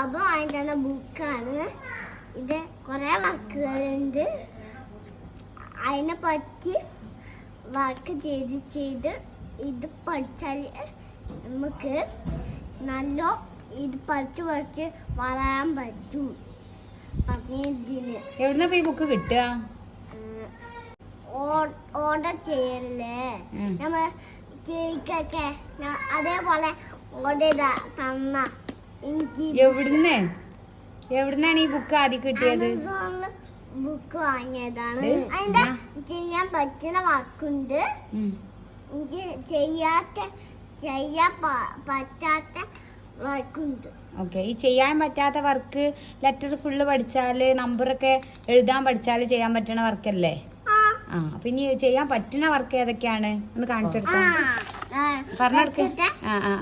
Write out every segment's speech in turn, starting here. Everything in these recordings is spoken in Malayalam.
അബ വാങ്ങി തന്ന ബുക്കാണ്. ഇത് കുറേ വർക്കുകളുണ്ട്. അതിനെ പറ്റി വർക്ക് ചെയ്ത് ചെയ്ത് ഇത് പഠിച്ചാൽ നമുക്ക് നല്ല ഇത് പഠിച്ച് പഠിച്ച് വളരാൻ പറ്റും. പറഞ്ഞതിന് എവിടുന്ന പോയി ബുക്ക് കിട്ടുക? ഓർഡർ ചെയ്യല്ലേ. നമ്മൾ കേക്കൊക്കെ അതേപോലെ ഓർഡർ ചെയ്ത തന്ന. എവിടുന്ന്? എവിടുന്നാണ് ഈ ബുക്ക് ആദ്യം കിട്ടിയത്? ബുക്ക് വാങ്ങിയതാണ്? അതിന്റെ ചെയ്യാൻ പറ്റുന്ന വർക്കുണ്ട്. എനിക്ക് ചെയ്യാത്ത ചെയ്യാൻ പറ്റാത്ത വർക്കുണ്ട് ഓക്കെ ഈ ചെയ്യാൻ പറ്റാത്ത വർക്ക് ലെറ്റർ ഫുള്ള് പഠിച്ചാൽ നമ്പറൊക്കെ എഴുതാൻ പഠിച്ചാൽ ചെയ്യാൻ പറ്റുന്ന വർക്കല്ലേ ആ. ആ അപ്പൊ ഇനി ചെയ്യാൻ പറ്റുന്ന വർക്ക് ഏതൊക്കെയാണ്? ഒന്ന് കാണിച്ചെടുത്തോ പറഞ്ഞെടുക്ക് ആ ആ.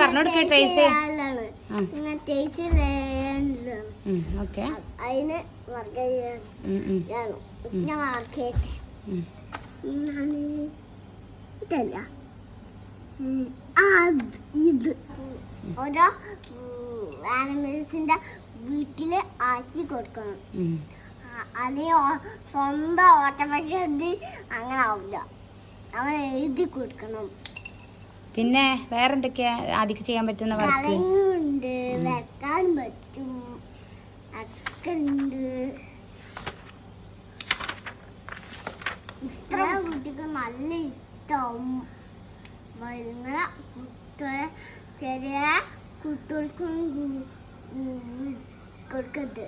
പറഞ്ഞെടുക്ക ട്രേസ് ഓക്കെ. അതിന് വർക്ക് ഇതല്ല. ഇത്. ഓരോ ആനിമൽസിന്റെ വീട്ടിൽ ആക്കി കൊടുക്കണം. ഓ- സ്വന്തം ഓട്ടോമാറ്റിക് അങ്ങനെ ആവില്ല. അവൻ എഴുതി കൊടുക്കണം. പിന്നെ വേറെ എന്തൊക്കെയാ ആദ്യം ചെയ്യാൻ പറ്റുന്ന വർക്ക് വെക്കാൻ പറ്റും ഇത്ര കുട്ടിക്ക് നല്ല ഇഷ്ടം. വരുന്ന കുട്ടികളെ ചെറിയ കുട്ടികൾക്കും കൊടുക്കരുത്.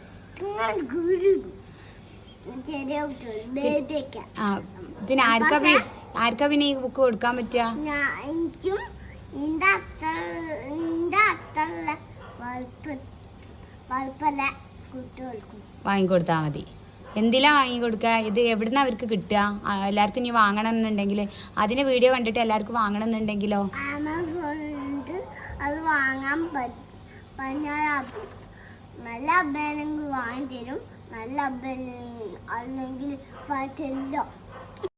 ചെറിയ കുട്ടികൾ ബേബിയൊക്കെ പിന്നെ ആർക്കാ പി- ആർക്കാ പിന്നെ ഈ ബുക്ക് കൊടുക്കാൻ പറ്റുക? വാങ്ങിക്കൊടുത്താൽ മതി. എന്തിലാ വാങ്ങിക്കൊടുക്കുക? ഇത് എവിടുന്ന അവർക്ക് കിട്ടുക? എല്ലാവർക്കും ഇനി വാങ്ങണം എന്നുണ്ടെങ്കിൽ അതിന് വീഡിയോ കണ്ടിട്ട് എല്ലാവർക്കും വാങ്ങണം എന്നുണ്ടെങ്കിലോ അത് വാങ്ങാൻ നല്ല അഭ്യനെങ്കിൽ വാങ്ങി തരും നല്ല അഭ്യനെങ്കിൽ അല്ലെങ്കിൽ